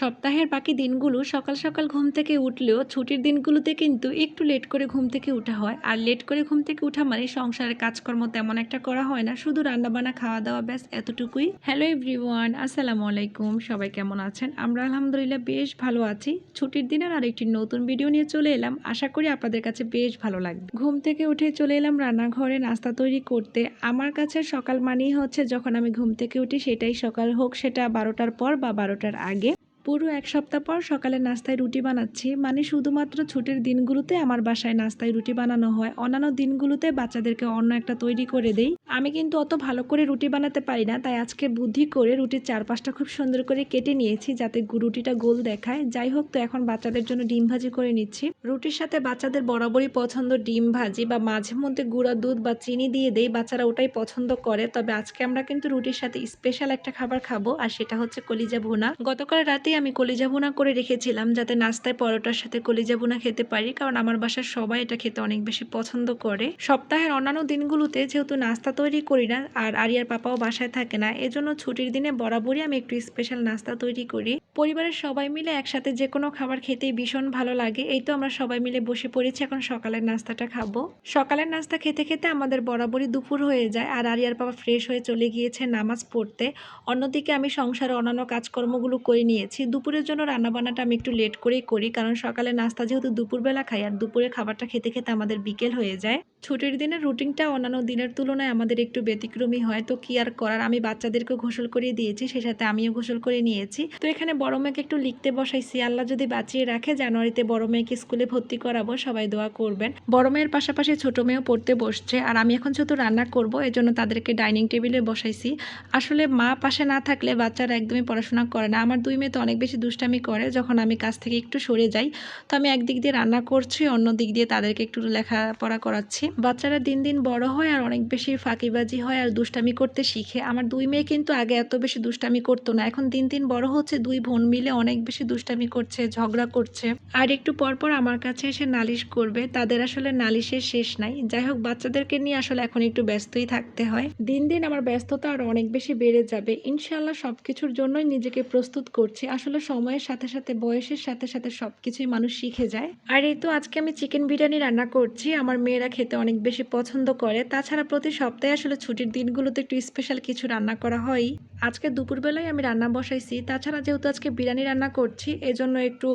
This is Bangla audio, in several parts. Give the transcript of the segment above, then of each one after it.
সপ্তাহের বাকি দিনগুলো সকাল সকাল ঘুম থেকে উঠলেও ছুটির দিনগুলোতে কিন্তু একটু লেট করে ঘুম থেকে উঠা হয়। আর লেট করে ঘুম থেকে উঠা মানে সংসারের কাজকর্ম তেমন একটা করা হয় না, শুধু রান্নাবান্না খাওয়া দাওয়া ব্যাস এতটুকুই। হ্যালো এভরিওয়ান আসসালামু আলাইকুম, সবাই কেমন আছেন? আমরা আলহামদুলিল্লাহ বেশ ভালো আছি। ছুটির দিনের আর একটি নতুন ভিডিও নিয়ে চলে এলাম। আশা করি আপনাদের কাছে বেশ ভালো লাগবে। ঘুম থেকে উঠে চলে এলাম রান্নাঘরে নাস্তা তৈরি করতে। আমার কাছে সকাল মানেই হচ্ছে যখন আমি ঘুম থেকে উঠি সেটাই সকাল হোক, সেটা বারোটার পর বা বারোটার আগে। পুরো এক সপ্তাহ পর সকালে নাস্তায় রুটি বানাচ্ছি। মানে শুধুমাত্র ছুটির দিনগুলোতে আমার বাসায় নাস্তায় রুটি বানানো হয়। অন্যান্য দিনগুলোতে বাচ্চাদেরকে অন্য একটা তৈরি করে দেই। আমি কিন্তু অত ভালো করে রুটি বানাতে পারি না, তাই আজকে বুদ্ধি করে রুটির চারপাশটা খুব সুন্দর করে কেটে নিয়েছি যাতে রুটিটা গোল দেখায়। যাই হোক, তো এখন বাচ্চাদের জন্য ডিম ভাজি করে নিচ্ছি। রুটির সাথে বাচ্চাদের বরাবরই পছন্দ ডিম ভাজি বা মাঝে মধ্যে গুঁড়া দুধ বা চিনি দিয়ে দেই, বাচ্চারা ওটাই পছন্দ করে। তবে আজকে আমরা কিন্তু রুটির সাথে স্পেশাল একটা খাবার খাব, আর সেটা হচ্ছে কলিজা ভুনা। গতকাল রাতে আমি কলিজা ভুনা করে রেখেছিলাম যাতে নাস্তায় পরোটার সাথে কলিজা ভুনা খেতে পারি, কারণ আমার বাসার সবাই এটা খেতে অনেক বেশি পছন্দ করে। সপ্তাহের অন্যান্য দিনগুলোতে যেহেতু নাস্তা তৈরি করি না, আর আরিয়ার পাপাও বাসায় থাকে না, এজন্য ছুটির দিনে বরাবরই আমি একটু স্পেশাল নাস্তা তৈরি করি। পরিবারের সবাই মিলে একসাথে যে কোনো খাবার খেতেই ভীষণ ভালো লাগে, এই তো আমরা সবাই মিলে বসে পড়েছি, এখন সকালের নাস্তাটা খাব। সকালের নাস্তা খেতে খেতে আমাদের বরাবরই দুপুর হয়ে যায়, আর আরিয়ার বাবা ফ্রেশ হয়ে চলে গিয়েছে নামাজ পড়তে। অন্যদিকে আমি সংসারে অন্যান্য কাজকর্মগুলো করে নিয়েছি দুপুরের জন্য রান্নাবান্নাটা আমি একটু লেট করেই করি, কারণ সকালে নাস্তা যেহেতু দুপুরবেলা খাই আর দুপুরে খাবারটা খেতে খেতে আমাদের বিকেল হয়ে যায়। ছুটির দিনের রুটিনটা অন্যান্য দিনের তুলনায় আমাদের একটু ব্যতিক্রমী হয়। তো কি আর করার? আমি বাচ্চাদেরকে গোসল করিয়ে দিয়েছি, সে সাথে আমিও গোসল করে নিয়েছি। তো এখানে বড় মেয়েকে একটু লিখতে বসাইছি। আল্লাহ যদি বাঁচিয়ে রাখে, জানুয়ারিতে বড় মেয়েকে স্কুলে ভর্তি করাবো, সবাই দোয়া করবেন। বড় মেয়ের পাশাপাশি ছোট মেয়েও পড়তে বসছে। আর আমি এখন যেহেতু রান্না করব, এজন্য তাদেরকে ডাইনিং টেবিলে বসাইছি। আসলে মা পাশে না থাকলে বাচ্চারা একদমই পড়াশোনা করে না। আমার দুই মেয়ে তো অনেক বেশি দুষ্টামি করে, যখন আমি কাছ থেকে একটু সরে যাই, তো আমি একদিক দিয়ে রান্না করছি, অন্য দিক দিয়ে তাদেরকে একটু লেখাপড়া করাচ্ছি। বাচ্চারা দিন দিন বড় হয় আর অনেক বেশি ফাঁকিবাজি হয় আর দুষ্টামি করতে শিখে। আমার দুই মেয়ে কিন্তু আগে এত বেশি দুষ্টামি করতো না। এখন দিন দিন বড় হচ্ছে, দুই বোন মিলে অনেক বেশি দুষ্টামি করছে, ঝগড়া করছে। আর একটু পর পর আমার কাছে এসে নালিশ করবে। তাদের আসলে নালিশের শেষ নাই। যাই হোক, বাচ্চাদেরকে নিয়ে আসলে এখন একটু ব্যস্তই থাকতে হয়। দিন দিন আমার ব্যস্ততা আরও অনেক বেশি বেড়ে যাবে। ইনশাল্লাহ সব কিছুর জন্যই নিজেকে প্রস্তুত করছি। আসলে সময়ের সাথে সাথে, বয়সের সাথে সাথে সব কিছুই মানুষ শিখে যায়। আর এই তো আজকে আমি চিকেন বিরিয়ানি রান্না করছি। আমার মেয়েরা খেতে অনেক বেশি পছন্দ করে। তাছাড়া প্রতি সপ্তাহে আসলে ছুটির দিনগুলোতে একটু স্পেশাল কিছু রান্না করা হয়। আজকে দুপুরবেলায় আমি রান্না বসাইছি। তাছাড়া যেহেতু আজকে বিরিয়ানি রান্না করছি, এজন্য একটু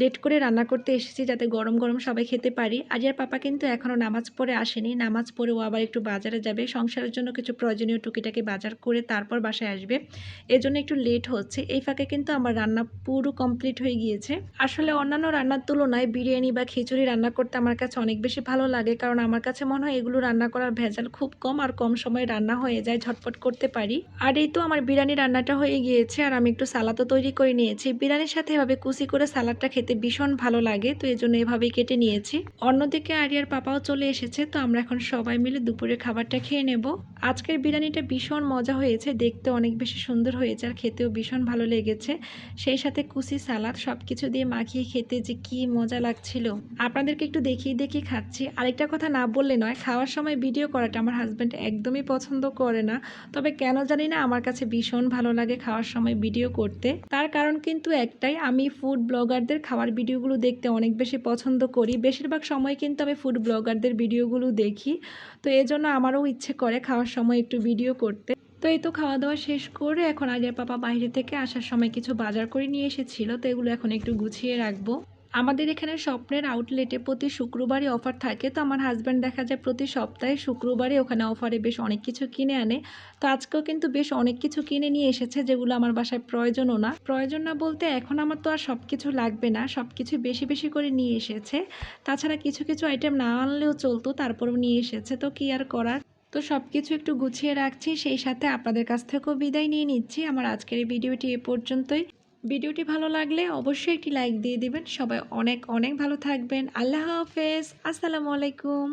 লেট করে রান্না করতে এসেছি যাতে গরম গরম সবাই খেতে পারি। আরিয়ার পাপা কিন্তু এখনও নামাজ পড়ে আসেনি। নামাজ পড়ে ও আবার একটু বাজারে যাবে। সংসারের জন্য কিছু প্রয়োজনীয় টুকিটাকি বাজার করে তারপর বাসায় আসবে। এজন্য একটু লেট হচ্ছে। এই ফাঁকে কিন্তু আমার রান্না পুরো কমপ্লিট হয়ে গিয়েছে। আসলে অন্যান্য রান্নার তুলনায় বিরিয়ানি বা খিচুড়ি রান্না করতে আমার কাছে অনেক বেশি ভালো লাগে। কারণ আমার কাছে মনে হয় এগুলো রান্না করার ভেজাল খুব কম আর কম সময়ে রান্না হয়ে যায়, ঝটপট করতে পারি। আর এই তো আমার বিরিয়ানি রান্নাটা হয়ে গিয়েছে আর আমি একটু সালাদও তৈরি করে নিয়েছি। বিরিয়ানির সাথে এভাবে কুচি করে সালাদটা খেতে ভীষণ ভালো লাগে, তো এই জন্য এভাবেই কেটে নিয়েছি। অন্যদিকে আরিয়ার পাপাও চলে এসেছে, তো আমরা এখন সবাই মিলে দুপুরে খাবারটা খেয়ে নেব। আজকের বিরিয়ানিটা ভীষণ মজা হয়েছে, দেখতে অনেক বেশি সুন্দর হয়েছে আর খেতেও ভীষণ ভালো লেগেছে। সেই সাথে কুচি সালাদ সব কিছু দিয়ে মাখিয়ে খেতে যে কি মজা লাগছিল। আপনাদেরকে একটু দেখিয়ে দেখিয়ে খাচ্ছি। আরেকটা কথা না বললে নয়, খাওয়ার সময় ভিডিও করাটা আমার হাজব্যান্ড একদমই পছন্দ করে না। তবে কেন জানি না আমার কাছে ভীষণ ভালো লাগে খাওয়ার সময় ভিডিও করতে। তার কারণ কিন্তু একটাই, আমি ফুড ব্লগারদের খাওয়ার ভিডিওগুলো দেখতে অনেক বেশি পছন্দ করি। বেশিরভাগ সময় কিন্তু আমি ফুড ব্লগারদের ভিডিওগুলো দেখি। তো এজন্য আমারও ইচ্ছে করে খাওয়ার সময় একটু ভিডিও করতে। তো এই তো খাওয়া দাওয়া শেষ করে এখন আগের পাপা বাইরে থেকে আসার সময় কিছু বাজার করে নিয়ে এসেছিল, তো এগুলো এখন একটু গুছিয়ে রাখব। আমাদের এখানে স্বপ্নের আউটলেটে প্রতি শুক্রবারই অফার থাকে। তো আমার হাজব্যান্ড দেখা যায় প্রতি সপ্তাহে শুক্রবারই ওখানে অফারে বেশ অনেক কিছু কিনে আনে। তো আজকেও কিন্তু বেশ অনেক কিছু কিনে নিয়ে এসেছে যেগুলো আমার বাসায় প্রয়োজনও না। প্রয়োজন না বলতে এখন আমার তো আর সব কিছু লাগবে না সব কিছু বেশি বেশি করে নিয়ে এসেছে। তাছাড়া কিছু কিছু আইটেম না আনলেও চলতো, তারপরেও নিয়ে এসেছে। তো কি আর করার? তো সব কিছু একটু গুছিয়ে রাখছি, সেই সাথে আপনাদের কাছ থেকেও বিদায় নিয়ে নিচ্ছি। আমার আজকের এই ভিডিওটি এ পর্যন্তই। ভিডিওটি ভালো লাগলে অবশ্যই একটি লাইক দিয়ে দিবেন। সবাই অনেক অনেক ভালো থাকবেন। আল্লাহ হাফেজ। আসসালামু আলাইকুম।